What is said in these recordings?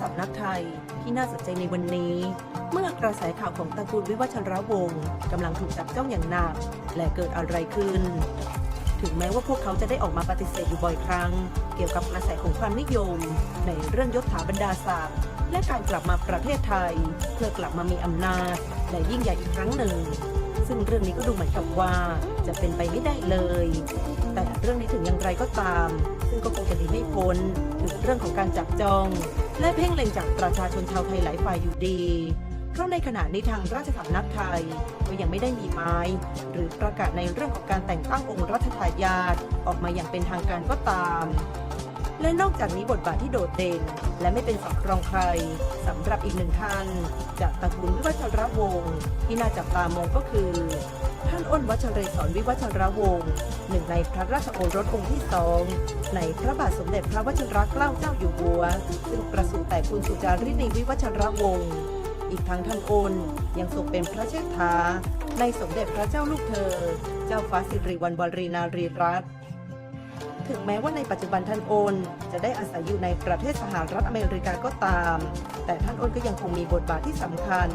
สำนักไทยที่น่าสนใจในวันนี้ เมื่อกระแสข่าวของตระกูลวิวัชรวงศ์กำลังถูกจับจ้องอย่างหนัก และเกิดอะไรขึ้น ถึงแม้ว่าพวกเขาจะได้ออกมาปฏิเสธอยู่บ่อยครั้ง เกี่ยวกับกระแสของความนิยม ในเรื่องยศถาบรรดาศักดิ์และการกลับมาประเทศไทย เพื่อกลับมามีอำนาจ และยิ่งใหญ่อีกครั้งหนึ่ง ซึ่งเรื่องนี้ก็ดูเหมือนกับว่าจะเป็นไปไม่ได้เลย แต่เรื่องนี้ถึงอย่างไรก็ตาม ซึ่งก็คงจะหนีไม่พ้นถึงเรื่องของการจับจอง และเพ่งเล็งจากประชาชนชาวไทยหลายฝ่ายอยู่ดี เพราะในขณะนี้ทางราชสำนักไทยก็ยังไม่ได้มีไม้ หรือประกาศในเรื่องของการแต่งตั้งองค์รัชทายาทออกมาอย่างเป็นทางการก็ตาม และนอกจากนี้บทบาทที่โดดเด่น และไม่เป็นสำรองใครสำหรับอีกหนึ่งท่าน จากตระกูลวิวัชรวงศ์ที่น่าจับตามองก็คือ ท่านอ้นวัชเรศรวิวัชรวงศ์หนึ่งในพระราชโอรสองค์ที่สองในพระบาทสมเด็จพระวชิรเกล้าเจ้าอยู่หัว ซึ่งประสูติแต่คุณสุจารีนีวิวัชรวงศ์อีกทั้งท่านอ้นยังทรงเป็นพระเชษฐาในสมเด็จพระเจ้าลูกเธอ เจ้าฟ้าสิริวัณวรีนารีรัตน์ ถึงแม้ว่าในปัจจุบันท่านโอน จะได้อาศัยอยู่ในประเทศสหรัฐอเมริกาก็ตาม แต่ท่านโอนก็ยังคงมีบทบาทที่สำคัญ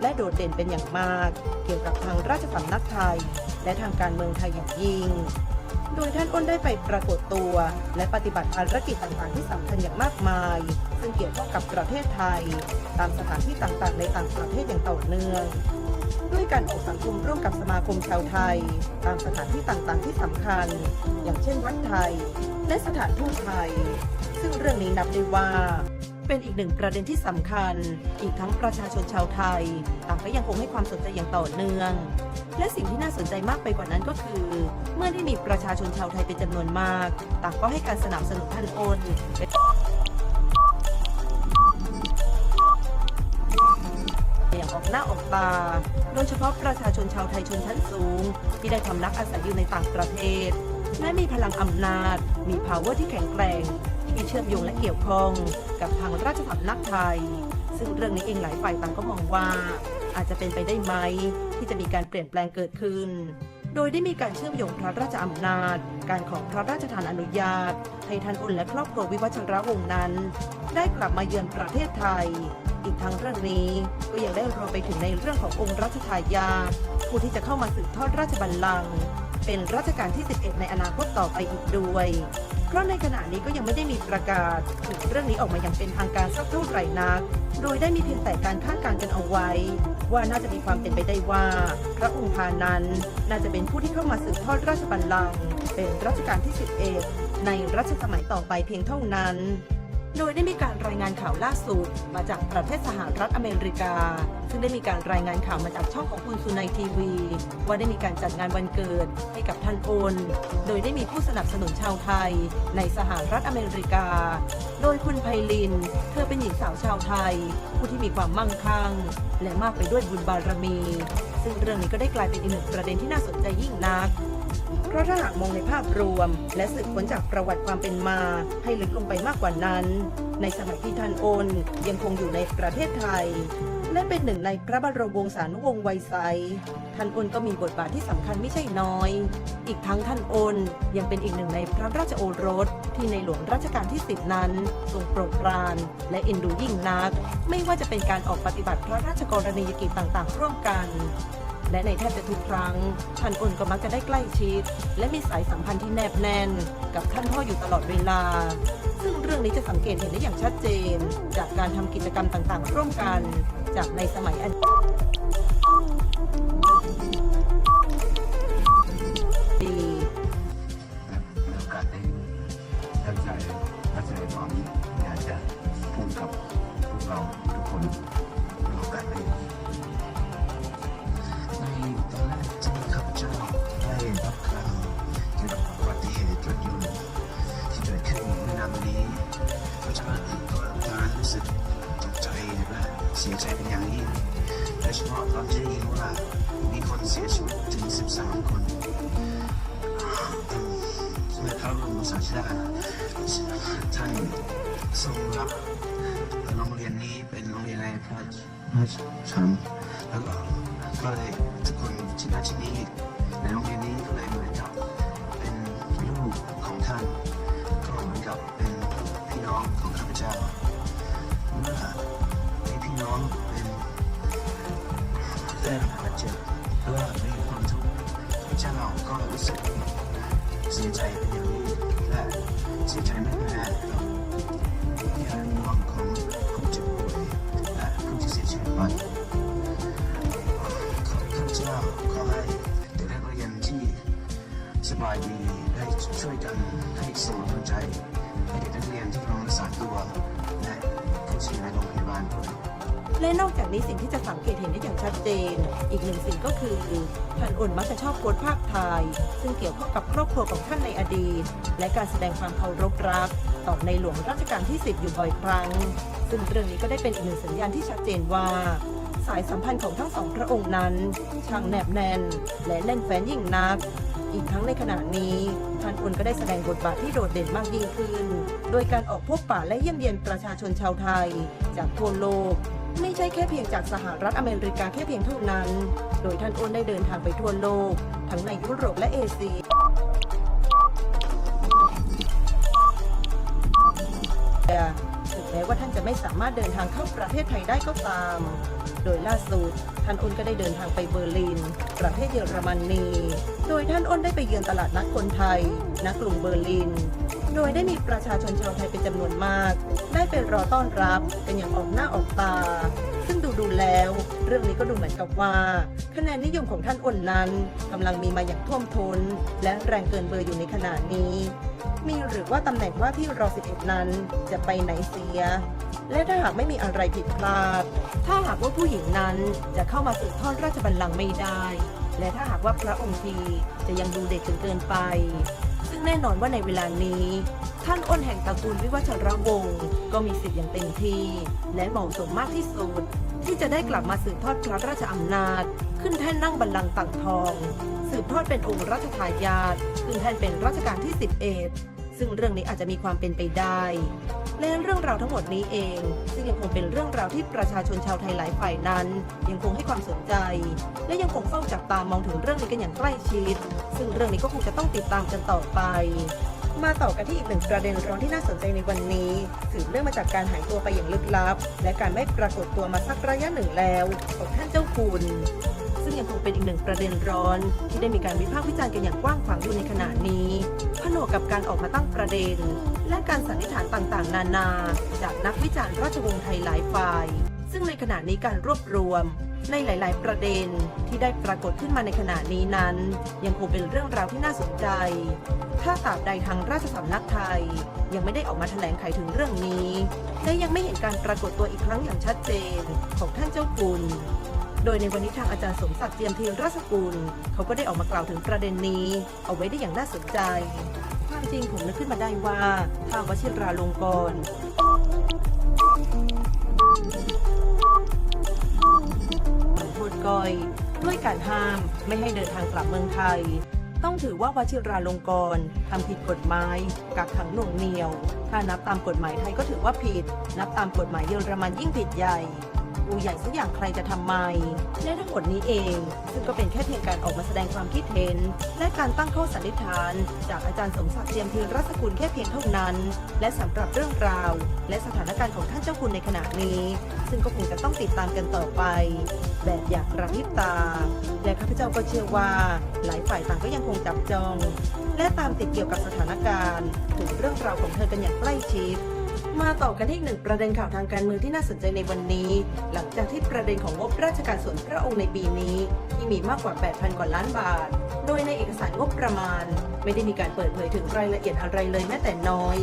และโดดเด่นเป็นอย่างมาก เกี่ยวกับทางราชสำนักไทย และทางการเมืองไทยอย่างยิ่งโดยท่านอ้นได้ไปปรากฏตัว และปฏิบัติภารกิจต่างๆที่สำคัญอย่างมากมาย ซึ่งเกี่ยวข้องกับประเทศไทย ตามสถานที่ต่างๆในต่างประเทศอย่างต่อเนื่อง ด้วยการออกสังคมร่วมกับสมาคมชาวไทย ตามสถานที่ต่างๆ ที่สำคัญ อย่างเช่นวัดไทย และสถานทูตไทย ซึ่งเรื่องนี้นับได้ว่า เป็นอีกหนึ่งประเด็นที่สำคัญ อีกทั้งประชาชนชาวไทย ต่างก็ยังคงให้ความสนใจอย่างต่อเนื่อง และสิ่งที่น่าสนใจมากไปกว่านั้นก็คือ เมื่อได้มีประชาชนชาวไทยเป็นจำนวนมาก ต่างก็ให้การสนับสนุนท่านโอน หน้าออกตา โดยเฉพาะประชาชนชาวไทยชนชั้นสูง ที่ได้ทำนักอาศัยอยู่ในต่างประเทศ และมีพลังอำนาจ มี power ที่แข็งแกร่งที่เชื่อมโยงและเกี่ยวข้องกับทางราชสำนักไทย ซึ่งเรื่องนี้เองหลายฝ่ายต่างก็มองว่า อาจจะเป็นไปได้ไหม ที่จะมีการเปลี่ยนแปลงเกิดขึ้น โดยได้มีการเชื่อมโยงพระราชอำนาจ การของพระราชทานอนุญาตให้ท่านอุ่นและครอบครัววิวัชรวงศ์นั้น ได้กลับมาเยือนประเทศไทย อีกทั้งเรื่องนี้ก็ยังได้รวมไปถึงในเรื่องขององค์รัชทายาทผู้ที่จะเข้ามาสืบทอดราชบัลลังก์เป็นรัชกาลที่ 11 ในอนาคตต่อไปอีกด้วย เพราะในขณะนี้ก็ยังไม่ได้มีประกาศถึงเรื่องนี้ออกมาอย่างเป็นทางการสักเท่าไหร่นัก โดยได้มีเพียงแต่การคาดการณ์กันเอาไว้ ว่าน่าจะมีความเป็นไปได้ว่า พระองค์พานั้นน่าจะเป็นผู้ที่เข้ามาสืบทอดราชบัลลังก์เป็นรัชกาลที่ 11 ในรัชสมัยต่อไปเพียงเท่านั้น โดยได้มีการรายงานข่าวล่าสุด มาจากประเทศสหรัฐอเมริกา ซึ่งได้มีการรายงานข่าวมาจากช่องของคุณสุนัยทีวี ว่าได้มีการจัดงานวันเกิดให้กับท่านโอน โดยได้มีผู้สนับสนุนชาวไทย ในสหรัฐอเมริกา โดยคุณไพลิน เธอเป็นหญิงสาวชาวไทย ผู้ที่มีความมั่งคั่ง และมากไปด้วยบุญบารมี ซึ่งเรื่องนี้ก็ได้กลายเป็นอีกหนึ่งประเด็นที่น่าสนใจยิ่งนัก เพราะถ้าหากมองในภาพรวม และสืบค้นจากประวัติความเป็นมา ให้ลึกลงไปมากกว่านั้น ในสมัยที่ท่านโอนยังคงอยู่ในประเทศไทย และเป็นหนึ่งในพระบรมวงศานุวงศ์ไวยไซท่านโอนก็มีบทบาทที่สำคัญไม่ใช่น้อย อีกทั้งท่านโอนยังเป็นอีกหนึ่งในพระราชโอรส ที่ในหลวงรัชกาลที่10นั้น ทรงโปรดปราน และเอ็นดูยิ่งนัก ไม่ว่าจะเป็นการออกปฏิบัติพระราชกรณียกิจต่างๆ ร่วมกัน และในแทบจะทุกครั้งท่านอ้นก็มักจะได้ใกล้ชิด และมีสายสัมพันธ์ที่แนบแน่น กับท่านพ่ออยู่ตลอดเวลา ซึ่งเรื่องนี้จะสังเกตเห็นได้อย่างชัดเจน จากการทำกิจกรรมต่างๆ ร่วมกัน จากในสมัยอดีต เป็นอย่างยิ่งโดยเฉพาะตอนที่ได้ยินว่ามีคนเสียชีวิตถึง 13 คนสมเด็จพระบรมศาสดาท่านทรงรับโรงเรียนนี้เป็นโรงเรียนในพระราชทานแล้วก็ก็เลยทุกคนที่มาที่นี่ในโรงเรียน สบายดีได้ช่วยกันให้ส่งกำลังใจให้เด็กนักเรียนที่กำลังรักษาตัวและผู้ที่อยู่ในโรงพยาบาลด้วยและนอกจากนี้สิ่งที่จะสังเกตเห็นได้อย่างชัดเจน อีกหนึ่งสิ่งก็คือท่านอ่นมักจะชอบโพสภาพถ่าย ซึ่งเกี่ยวข้องกับครอบครัวของท่านในอดีต และการแสดงความเคารพรัก ต่อในหลวงรัชกาลที่ 10 อยู่บ่อยครั้ง ซึ่งเรื่องนี้ก็ได้เป็นอีกหนึ่งสัญญาณที่ชัดเจนว่า สายสัมพันธ์ของทั้งสองพระองค์นั้นช่างแนบแน่น และแน่นแฟ้นยิ่งนัก อีกทั้งในขณะนี้ท่านอ่นก็ได้แสดงบทบาทที่โดดเด่นมากยิ่งขึ้น โดยการออกพบปะและเยี่ยมเยียนประชาชนชาวไทย จากทั่วโลก ไม่ใช่แค่เพียงจากสหรัฐอเมริกาแค่เพียงเท่านั้น โดยท่านอ้นได้เดินทางไปทั่วโลก ทั้งในยุโรปและเอเชีย แม้ว่าท่านจะไม่สามารถเดินทางเข้าประเทศไทยได้ก็ตาม โดยล่าสุดท่านอ้นก็ได้เดินทางไปเบอร์ลิน ประเทศเยอรมนี โดยท่านอ้นได้ไปเยือนตลาดนัดคนไทยณกรุงเบอร์ลิน โดยได้มีประชาชนชาวไทยเป็นจำนวนมาก ได้ไปรอต้อนรับกันอย่างออกหน้าออกตา ซึ่งดูดูแล้ว เรื่องนี้ก็ดูเหมือนกับว่า คะแนนนิยมของท่านอ้นนั้นกำลังมีมาอย่างท่วมท้น และแรงเกินเบอร์อยู่ในขณะนี้ มีหรือว่าตำแหน่งว่าที่รอ11 นั้น จะไปไหนเสีย และถ้าหากไม่มีอะไรผิดพลาด ถ้าหากว่าผู้หญิงนั้นจะเข้ามาสืบทอดราชบัลลังก์ไม่ได้ และถ้าหากว่าพระองค์ทีจะยังดูเด็กจนเกินไป ซึ่งแน่นอนว่าในเวลานี้ ท่านอ้นแห่งตระกูลวิวัชรวงศ์ก็มีสิทธิ์อย่างเต็มที่ และเหมาะสมมากที่สุดที่จะได้กลับมาสืบทอดพระราชอำนาจ ขึ้นแท่นนั่งบัลลังก์ต่างทอง สืบทอดเป็นองค์รัชทายาทขึ้นแท่นเป็นรัชกาลที่ 11 ซึ่งเรื่องนี้อาจจะมีความเป็นไปได้ และเรื่องราวทั้งหมดนี้เอง ซึ่งยังคงเป็นเรื่องราวที่ประชาชนชาวไทยหลายฝ่ายนั้น ยังคงให้ความสนใจ และยังคงเฝ้าจับตามองถึงเรื่องนี้กันอย่างใกล้ชิด ซึ่งเรื่องนี้ก็คงจะต้องติดตามกันต่อไปมาต่อกันที่อีกหนึ่งประเด็นร้อนที่น่าสนใจในวันนี้ สืบเนื่องมาจากการหายตัวไปอย่างลึกลับ และการไม่ปรากฏตัวมาสักระยะหนึ่งแล้วของท่านเจ้าคุณ ซึ่งยังคงเป็นอีกหนึ่งประเด็นร้อน ที่ได้มีการวิพากษ์วิจารณ์กันอย่างกว้างขวางอยู่ในขณะนี้ผนวกกับการออกมาตั้งประเด็น และการสันนิษฐานต่างๆ นานา จากนักวิจารณ์ราชวงศ์ไทยหลายฝ่าย ซึ่งในขณะนี้การรวบรวมในหลาย ๆ ประเด็นที่ได้ปรากฏขึ้นมาในขณะนี้นั้น ยังคงเป็นเรื่องราวที่น่าสนใจ ถ้าตราบใดทางราชสำนักไทย ยังไม่ได้ออกมาแถลงไขถึงเรื่องนี้ และยังไม่เห็นการปรากฏตัวอีกครั้งอย่างชัดเจนของท่านเจ้าคุณ โดยในวันนี้ทางอาจารย์สมศักดิ์เจียมธีรสกุล เขาก็ได้ออกมากล่าวถึงประเด็นนี้ เอาไว้ได้อย่างน่าสนใจ ความจริงผมนึกขึ้นมาได้ว่าท้าววชิราลงกรณ์ลงโก้อย ด้วยการห้ามไม่ให้เดินทางกลับเมืองไทย ต้องถือว่าวชิราลงกรณ์ทำผิดกฎหมายกักขังหน่วงเหนียว ถ้านับตามกฎหมายไทยก็ถือว่าผิด นับตามกฎหมายเยอรมันยิ่งผิดใหญ่ กูใหญ่สักอย่างใครจะทำไม และทั้งหมดนี้เอง ซึ่งก็เป็นแค่เพียงการออกมาแสดงความคิดเห็น และการตั้งข้อสันนิษฐาน จากอาจารย์สมศักดิ์เจียมธีรสกุลแค่เพียงเท่านั้น และสำหรับเรื่องราว และสถานการณ์ของท่านเจ้าคุณในขณะนี้ ซึ่งก็คงจะต้องติดตามกันต่อไป แบบอย่างกระพริบตา และข้าพเจ้าก็เชื่อว่า หลายฝ่ายต่างก็ยังคงจับจอง และตามติดเกี่ยวกับสถานการณ์ ถึงเรื่องราวของเธอกันอย่างใกล้ชิด มาต่อกันที่หนึ่งประเด็นข่าวทางการเมืองที่น่าสนใจในวันนี้ หลังจากที่ประเด็นของงบราชการส่วนพระองค์ในปีนี้ ที่มีมากกว่า 8,000 กว่าล้านบาท โดยในเอกสารงบประมาณ ไม่ได้มีการเปิดเผยถึงรายละเอียดอะไรเลยแม้แต่น้อย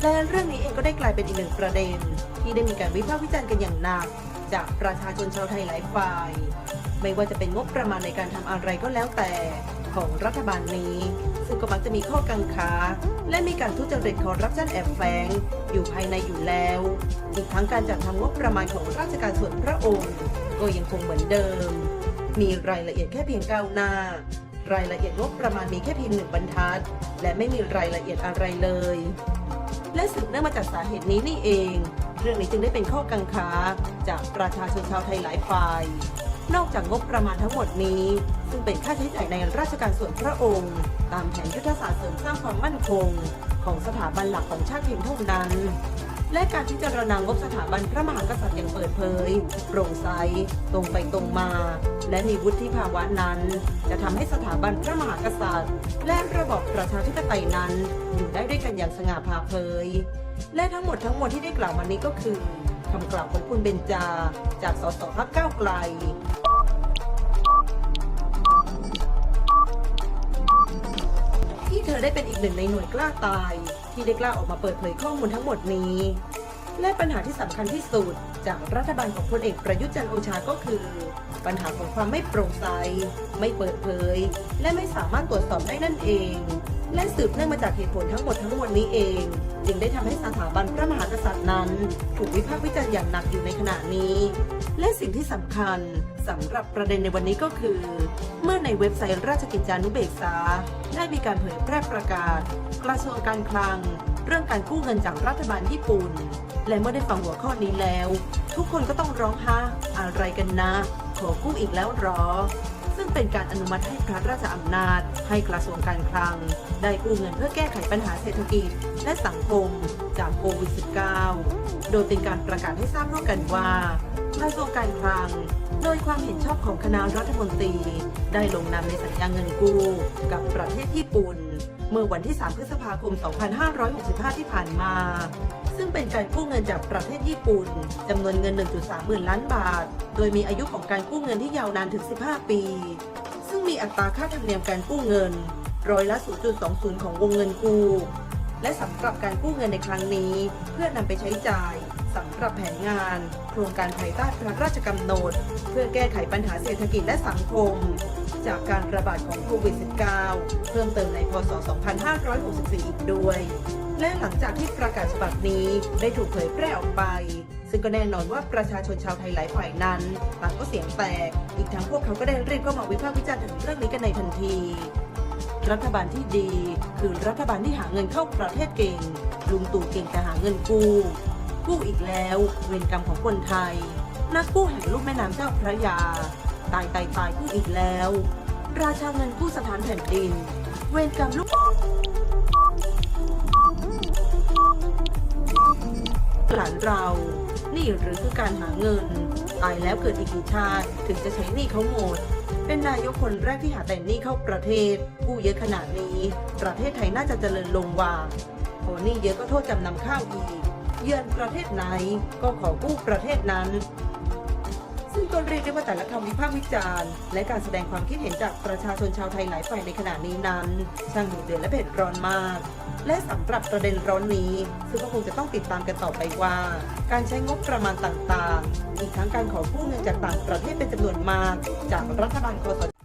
และเรื่องนี้เองก็ได้กลายเป็นอีกหนึ่งประเด็น ที่ได้มีการวิพากษ์วิจารณ์กันอย่างหนัก จากประชาชนชาวไทยหลายฝ่าย ไม่ว่าจะเป็นงบประมาณในการทำอะไรก็แล้วแต่ของรัฐบาลนี้ ซึ่งก็มักจะมีข้อกังขา และมีการทุจริตคอร์รัปชันแอบแฝงอยู่ภายในอยู่แล้ว อีกทั้งการจัดทำงบประมาณของราชการส่วนพระองค์ ก็ยังคงเหมือนเดิม มีรายละเอียดแค่เพียงก้าวหน้า รายละเอียดงบประมาณมีแค่เพียงหนึ่งบรรทัด และไม่มีรายละเอียดอะไรเลย และสืบเนื่องมาจากสาเหตุนี้นี่เอง เรื่องนี้จึงได้เป็นข้อกังขาจากประชาชนชาวไทยหลายฝ่าย นอกจากงบประมาณทั้งหมดนี้ ซึ่งเป็นค่าใช้จ่ายในราชการส่วนพระองค์ ตามแผนยุทธศาสตร์เสริมสร้างความมั่นคง ของสถาบันหลักของชาติเพียงเท่านั้น และการพิจารณางบสถาบันพระมหากษัตริย์อย่างเปิดเผยโปร่งใสตรงไปตรงมา และมีวุฒิภาวะนั้น จะทำให้สถาบันพระมหากษัตริย์ และระบอบประชาธิปไตยนั้นอยู่ได้ด้วยกันอย่างสง่าผ่าเผย และทั้งหมดทั้งมวลที่ได้กล่าวมานี้ก็คือคำกล่าวของคุณเบญจา จากสสพักก้าวไกล ธอได้เป็นอีกหนึ่งในหน่วยกล้าตาย ที่ได้กล้าออกมาเปิดเผยข้อมูลทั้งหมดนี้ และปัญหาที่สำคัญที่สุด จากรัฐบาลของพลเอกประยุทธ์จันโอชาก็คือ ปัญหาของความไม่โปร่งใส ไม่เปิดเผย และไม่สามารถตรวจสอบได้นั่นเอง และสืบเนื่องมาจากเหตุผลทั้งหมดทั้งมวลนี้เอง จึงได้ทำให้สถาบันพระมหากษัตริย์นั้น ถูกวิพากษ์วิจารณ์อย่างหนักอยู่ในขณะนี้ และสิ่งที่สำคัญสำหรับประเด็นในวันนี้ก็คือ เมื่อในเว็บไซต์ราชกิจจานุเบกษา ได้มีการเผยแพร่ประกาศ กระทรวงการคลัง เรื่องการกู้เงินจากรัฐบาลญี่ปุ่น และเมื่อได้ฟังหัวข้อนี้แล้ว ทุกคนก็ต้องร้องฮะอะไรกันนะขอกู้อีกแล้วหรอ ซึ่งเป็นการอนุมัติให้พระราชอำนาจ ให้กระทรวงการคลัง ได้กู้เงินเพื่อแก้ไขปัญหาเศรษฐกิจ และสังคม จากโควิด -19 โดยเป็นการประกาศให้ทราบร่วมกันว่ากระทรวงการคลัง โดยความเห็นชอบของคณะรัฐมนตรี ได้ลงนามในสัญญาเงินกู้กับประเทศญี่ปุ่น เมื่อวันที่ 3 พฤษภาคม 2565 ที่ผ่านมา ซึ่งเป็นการกู้เงินจากประเทศญี่ปุ่นจำนวนเงิน 1.3หมื่นล้านบาท โดยมีอายุของการกู้เงินที่ยาวนานถึง 15 ปี ซึ่งมีอัตราค่าธรรมเนียมการกู้เงินร้อยละ 0.20 ของวงเงินกู้ และสำหรับการกู้เงินในครั้งนี้ เพื่อนำไปใช้จ่ายสำหรับแผนงาน โครงการภายใต้พระราชกำหนด เพื่อแก้ไขปัญหาเศรษฐกิจและสังคม จากการระบาดของโควิด -19 เพิ่มเติมในพศ 2564 อีกด้วย และหลังจากที่ประกาศฉบับนี้ได้ถูกเผยแพร่ออกไป ซึ่งก็แน่นอนว่าประชาชนชาวไทยหลายฝ่ายนั้นต่างก็เสียงแตก อีกทั้งพวกเขาก็ได้รีบเข้ามาวิพากษ์วิจารณ์ถึงเรื่องนี้กันในทันที รัฐบาลที่ดี คือรัฐบาลที่หาเงินเข้าประเทศเก่ง ลุงตู่เก่งแต่หาเงินกู้กู้อีกแล้ว เวรกรรมของคนไทย นักกู้แห่งลุ่มแม่น้ำเจ้าพระยา ตายตายตายกู้อีกแล้ว ราชาเงินกู้สถานแผ่นดิน เวรกรรมลูกหลานเรา นี่หรือคือการหาเงิน ตายแล้วเกิดอีกกี่ชาติถึงจะใช้หนี้เขาหมด เป็นนายกคนแรกที่หาแต่หนี้เข้าประเทศกู้เยอะขนาดนี้ ประเทศไทยน่าจะเจริญลงว่าพอหนี้เยอะก็โทษจำนำข้าวอีก เยือนประเทศไหนก็ขอกู้ประเทศนั้น ซึ่งก็เรียกได้ว่าแต่ละคำวิพากษ์วิจารณ์ และการแสดงความคิดเห็นจากประชาชนชาวไทยหลายฝ่ายในขณะนี้นั้น ช่างดุเดือดและเผ็ดร้อนมาก และสำหรับประเด็นร้อนนี้ ซึ่งก็คงจะต้องติดตามกันต่อไปว่า การใช้งบประมาณต่างๆ อีกทั้งการขอกู้เงินจากต่างประเทศเป็นจำนวนมาก จากรัฐบาลคอสช